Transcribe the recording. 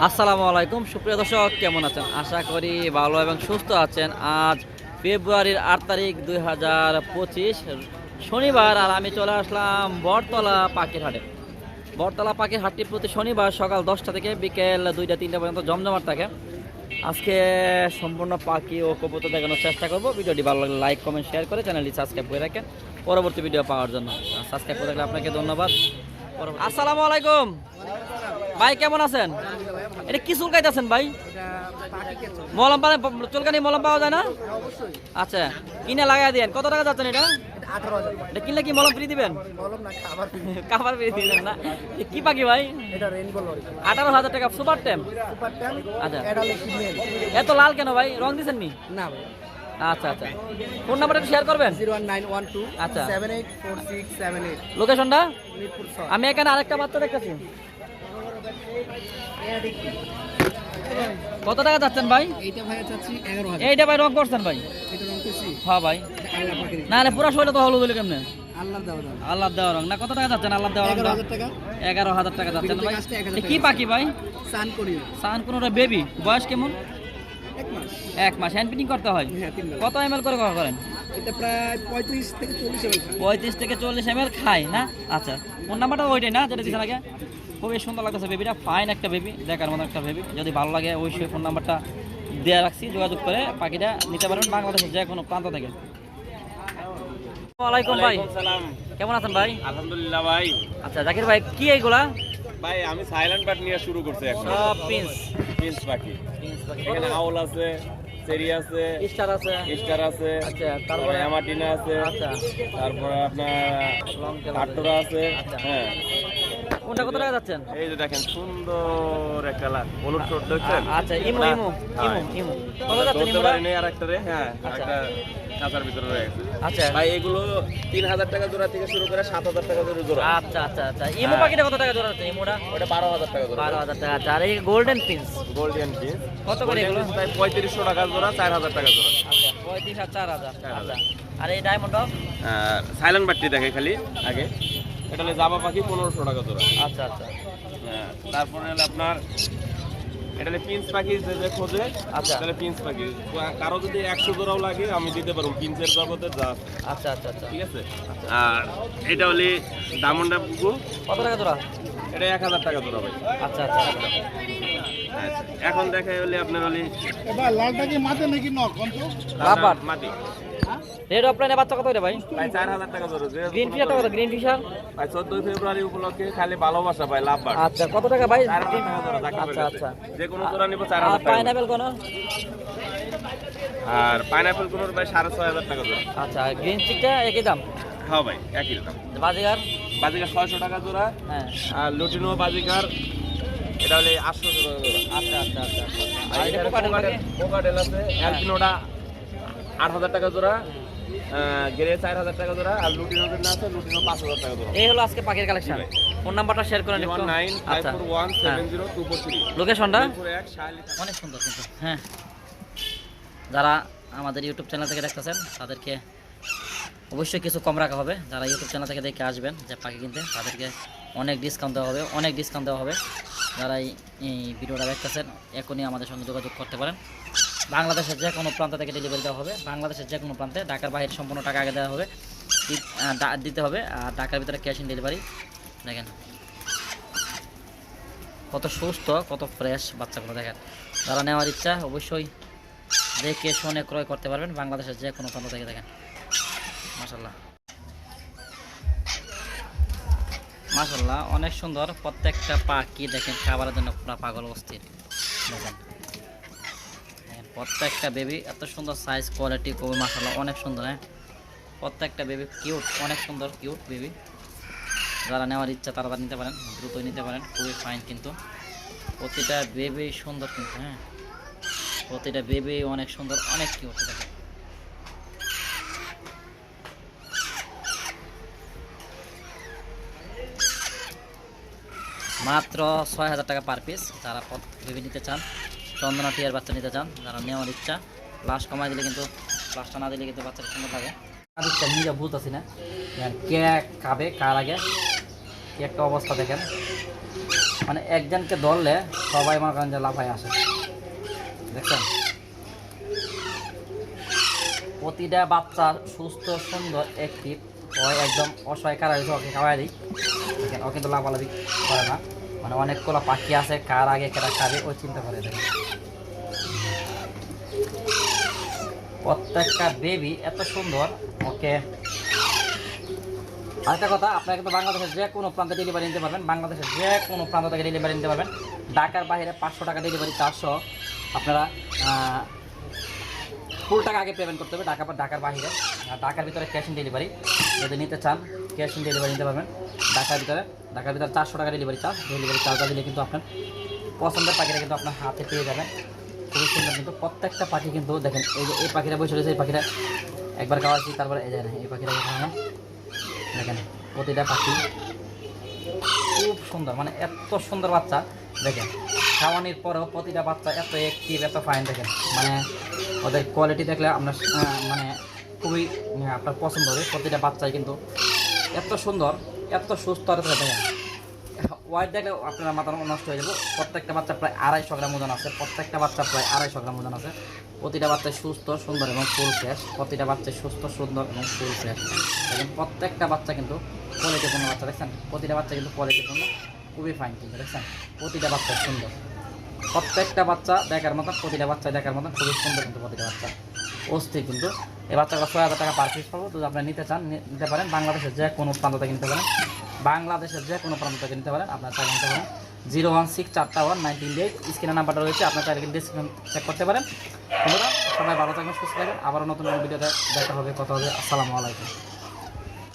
আসসালামু আলাইকুম। সুপ্রিয় দর্শক, কেমন আছেন? আশা করি ভালো এবং সুস্থ আছেন। আজ ফেব্রুয়ারির আট তারিখ দুই হাজার পঁচিশ, শনিবার, আর আমি চলে আসলাম বটতলা পাখির হাটে। বটতলা পাখির হাটটি প্রতি শনিবার সকাল দশটা থেকে বিকেল দুইটা, তিনটা পর্যন্ত জমজমাট থাকে। আজকে সম্পূর্ণ পাখি ও কবুতর দেখানোর চেষ্টা করব। ভিডিওটি ভালো লাগলে লাইক, কমেন্ট, শেয়ার করে চ্যানেলটি সাবস্ক্রাইব করে রাখেন। পরবর্তী ভিডিও পাওয়ার জন্য। সাবস্ক্রাইব করে রাখলে আপনাকে ধন্যবাদ। আসসালামু আলাইকুম। ভাই কেমন আছেন? এটা কি চুল কাইতেছেন ভাই? মলম পাওয়া চুলকানি মলম পাওয়া যায় না? আচ্ছা কিনে লাগাই দেন। কত টাকা যাচ্ছেন এটা? এটা কিনলে কি মলম ফ্রি দিবেন? খাবার ফ্রি দিবেন না। কি পাখি ভাই? আঠারো হাজার টাকা সুপার টেম। আচ্ছা। এত লাল কেন ভাই? রং দিছেন নি? না আচ্ছা আচ্ছা। ফোন নাম্বারটা শেয়ার করবেন? আচ্ছা। লোকেশনটা আমি এখানে আরেকটা বাচ্চা দেখতেছি। কত টাকা যাচ্ছেন ভাই? এইটা ভাই রং করছেন ভাই? রং হ্যাঁ ভাই। না না পুরো শরীরে তো হলুদ কেমনে? আল্লাহ দাও দাও আল্লাহ দেওয়া রং। না কত টাকা যাচ্ছেন আল্লাহ দেওয়া টাকা। এগারো হাজার টাকা যাচ্ছেন ভাই। কি পাখি ভাই? সান কোনোটা বেবি। বয়স কেমন? এক মাস। হ্যান্ড পিটিং করতে হয়? হ্যাঁ কত এম করে করা করেন? প্রায় পঁয়ত্রিশ থেকে চল্লিশ এম খায়। না? আচ্ছা। ফোন নাম্বারটা ওইটাই না? যেটা দিচ্ছেন আগে? খুবই সুন্দর লাগতেছে বেবিটা ফাইন একটা বেবি দেখার মতো একটা বেবি যদি ভালো লাগে অবশ্যই ফোন নাম্বারটা দেওয়া রাখছি যোগাযোগ করে পাখিটা নিতে পারবেন বাংলাদেশের যে কোনো প্রান্ত থেকে। ওয়ালাইকুম ভাই। কেমন আছেন ভাই? আলহামদুলিল্লাহ ভাই। আচ্ছা জাকির ভাই কি এইগুলা ভাই আমি সাইলেন্ট বাট নিয়ে শুরু করছি এখন। সব পিন্স পিন্স পাখি। এখানে আউল আছে চেরি আছে স্টার আছে। স্টার আছে আচ্ছা তারপরে? অ্যামাটিনা আছে আচ্ছা। তারপরে আপনার লং আছে। আছে আচ্ছা। হ্যাঁ। কোনটা কত টাকা যাচ্ছেন? এই যে দেখেন সুন্দর একটা লাল হলুদ ঠোঁট দেখছেন? আচ্ছা ইমো ইমো ইমো ইমো। কত যাচ্ছেন পারিনি আর একটা রে হ্যাঁ আচ্ছা। একটা কাঁচার ভিতরে রয়ে গেছে। আচ্ছা। ভাই এগুলো তিন হাজার টাকা জোড়া থেকে শুরু করে সাত হাজার টাকা জোড়া জোড়া। আচ্ছা আচ্ছা আচ্ছা। ইমো হ্যাঁ। পাখিটা কত টাকা জোড়া আছে ইমোটা ওটা বারো হাজার টাকা জোড়া। বারো হাজার টাকা। আচ্ছা আর এই গোল্ডেন পিন্স? গোল্ডেন পিস কত করে এগুলো? প্রায় পঁয়ত্রিশশো টাকা জোড়া চার হাজার টাকা জোড়া। আচ্ছা পঁয়ত্রিশ আর চার হাজার। চার হাজার। আচ্ছা। আর এই ডায়মন্ড সাইলেন্ট বাট্টি দেখে খালি আগে। এটা হলে জামা পাখি পনেরোশো টাকা জোড়া। আচ্ছা আচ্ছা। হ্যাঁ, তারপরে হলো আপনার এটা পিন্স পাখি যে যে খোঁজে আচ্ছা। তাহলে পিন্স পাখি। কারও যদি একশো জোড়াও লাগে আমি দিতে পারব পিন্সের জগতে যা আচ্ছা আচ্ছা আচ্ছা। ঠিক আছে? আর এটা হলে ডায়মন্ডা বুকু কত টাকা জোড়া? এটা এক হাজার টাকা জোড়া ভাই। আচ্ছা আচ্ছা আচ্ছা। আচ্ছা, এখন দেখাই হলে আপনার হলে লালটা কি মাঝে নাকি নক মাটি। রেড অফলাইনে বাচ্চা কত রে ভাই? চার হাজার টাকা জোড়া গ্রিন ফিশারটা কত? গ্রিন ফিশার ভাই চোদ্দই ফেব্রুয়ারি উপলক্ষে খালি ভালোবাসা ভাই লাভ বাড়। আচ্ছা কত টাকা ভাই? চার হাজার টাকা জোড়া আচ্ছা আচ্ছা। যে কোনো জোড়া নিবো চার আর হাজার টাকা। পাইনাপেল কোন? আর পাইনাপেলগুলোর ভাই সাড়ে ছয় হাজার টাকা জোড়া আচ্ছা গ্রিন চিকটা একই দাম? হ্যাঁ ভাই একই দাম। বাজিগার? বাজিকার ছয়শো টাকা জোড়া হ্যাঁ। আর লুটিনো বাজিকার এটা হলে আটশো টাকা জোড়া আচ্ছা আচ্ছা আচ্ছা। আচ্ছা। আর এটা কোকাটেল আছে অ্যালপিনোটা আট হাজার টাকা জোড়া গেরে চার হাজার টাকা জোড়া আর লুটিনো যেটা আছে লুটিনো পাঁচ হাজার টাকা জোড়া। এই হলো আজকে পাখির কালেকশন ফোন নাম্বারটা শেয়ার করেন একটু আচ্ছা। লোকেশনটা অনেক সুন্দর কিন্তু হ্যাঁ। যারা আমাদের ইউটিউব চ্যানেল থেকে দেখতেছেন তাদেরকে অবশ্যই কিছু কম রাখা হবে। যারা ইউটিউব চ্যানেল থেকে দেখে আসবেন যে পাখি কিনতে তাদেরকে অনেক ডিসকাউন্ট দেওয়া হবে অনেক ডিসকাউন্ট দেওয়া হবে। যারা এই ভিডিওটা দেখতেছেন এখনই আমাদের সঙ্গে যোগাযোগ করতে পারেন। বাংলাদেশের যে কোনো প্রান্ত থেকে ডেলিভারি দেওয়া হবে। বাংলাদেশের যে কোনো প্রান্তে ঢাকার বাইরে সম্পূর্ণ টাকা আগে দেওয়া হবে। দিতে হবে। আর ঢাকার ভিতরে ক্যাশ ইন ডেলিভারি দেখেন। কত সুস্থ কত ফ্রেশ বাচ্চাগুলো দেখেন। যারা নেওয়ার ইচ্ছা অবশ্যই যে দেখে শুনে ক্রয় করতে পারবেন বাংলাদেশের যে কোনো প্রান্ত থেকে দেখেন। মাসাল্লাহ মাসাল্লাহ অনেক সুন্দর। প্রত্যেকটা পাখি দেখেন খাবারের জন্য পুরো পাগল অস্থির। দেখেন, প্রত্যেকটা বেবি এত সুন্দর সাইজ কোয়ালিটি খুবই মাসাল্লাহ অনেক সুন্দর হ্যাঁ? প্রত্যেকটা বেবি কিউট অনেক সুন্দর কিউট বেবি যারা নেওয়ার ইচ্ছা, তারা নিতে পারেন, দ্রুতই নিতে পারেন, খুবই ফাইন কিন্তু। প্রতিটা বেবি সুন্দর কিন্তু হ্যাঁ? প্রতিটা বেবি অনেক সুন্দর, অনেক কিউট দেখেন। মাত্র ছয় হাজার টাকা পার পিস যারা বেবি নিতে চান চন্দনা টিয়ার বাচ্চা নিতে চান, যারা নেওয়ার ইচ্ছা। লাস্ট কমাই দিলে কিন্তু লাস্টটা না দিলে কিন্তু বাচ্চাটা সুন্দর লাগে। ইচ্ছা নিজে বুঝতেছি না। কে খাবে, কার আগে? একটা অবস্থা দেখেন। মানে একজনকে ধরলে সবাই মনে করেন যে লাফায় আসে। দেখছেন? প্রতিটা বাচ্চা সুস্থ, সুন্দর অ্যাক্টিভ ওই একদম অসহায় কারা হয়েছে ওকে খাওয়াই দিই। ও কিন্তু লাফালাফি করে না। মানে অনেকগুলো পাখি আছে, কার আগে কারা খাবে, ও চিন্তা করে দেখেন প্রত্যেকটা বেবি এত সুন্দর, ওকে। আরেকটা কথা, আপনারা কিন্তু বাংলাদেশের যে কোনো প্রান্তে ডেলিভারি নিতে পারবেন, বাংলাদেশের যে কোনো প্রান্ত থেকে ডেলিভারি নিতে পারবেন। ঢাকার বাইরে পাঁচশো টাকা ডেলিভারি চারশো আপনারা ফুল টাকা আগে পেমেন্ট করতে হবে, ঢাকা ঢাকার বাইরে আর ঢাকার ভিতরে ক্যাশ অন ডেলিভারি যদি নিতে চান ক্যাশ অন ডেলিভারি নিতে পারবেন। ঢাকার ভিতরে ঢাকার ভিতরে চারশো টাকা ডেলিভারি চার্জ ডেলিভারি চার্জটা দিলে কিন্তু আপনার পছন্দের পাখিটা কিন্তু আপনার হাতে পেয়ে যাবেন। খুবই সুন্দর কিন্তু প্রত্যেকটা পাখি কিন্তু দেখেন, এই যে এই পাখিটা বসে রয়েছে, এই পাখিটা একবার খাওয়াচ্ছি, তারপরে এই দেখেন, এই পাখিটা খাওয়ানো দেখেন, প্রতিটা পাখি খুব সুন্দর মানে এত সুন্দর বাচ্চা, দেখেন। খাওয়ানোর পরেও প্রতিটা বাচ্চা এত অ্যাক্টিভ এত ফাইন দেখেন। মানে ওদের কোয়ালিটি দেখলে আপনার মানে খুবই আপনার পছন্দ হবে। প্রতিটা বাচ্চাই কিন্তু এত সুন্দর, এত সুস্থ আর দেখেন। ওয়াইট দেখলে আপনার মাথা নষ্ট হয়ে যাবে। প্রত্যেকটা বাচ্চা প্রায় আড়াইশো গ্রাম ওজন আছে। প্রত্যেকটা বাচ্চা প্রায় আড়াইশো গ্রাম ওজন আছে। প্রতিটা বাচ্চা সুস্থ, সুন্দর এবং ফুল ফ্রেশ প্রতিটা বাচ্চা সুস্থ, সুন্দর এবং ফুল ফ্রেশ এবং প্রত্যেকটা বাচ্চা কিন্তু কোয়ালিটিপূর্ণ বাচ্চা, দেখছেন? প্রতিটা বাচ্চা কিন্তু কোয়ালিটিপূর্ণ খুবই ফাইন কিন্তু, দেখছেন? প্রতিটা বাচ্চা সুন্দর। প্রত্যেকটা বাচ্চা দেখার মতন, প্রতিটা বাচ্চা দেখার মতন খুবই সুন্দর কিন্তু প্রতিটা বাচ্চা। অস্থির কিন্তু। এই বাচ্চাগুলো ছয় হাজার টাকা পার পিস পাবো যদি আপনি নিতে চান নিতে পারেন। বাংলাদেশের যে কোনো প্রান্ত থেকে নিতে পারেন। বাংলাদেশের যে কোনো প্রান্ত থেকে নিতে পারেন। আপনার চাইলে নিতে পারেন। জিরো ওয়ান সিক্স চারটা ওয়ান নাইনটিন এইট। স্ক্রিনের নাম্বারটা রয়েছে। আপনার চাইলে ডিসক্রিপশন চেক করতে পারেন। সবাই ভালো থাকবেন, সুস্থ থাকবেন। আবারও নতুন ভিডিওতে দেখা হবে, কথা হবে। আসসালামু আলাইকুম।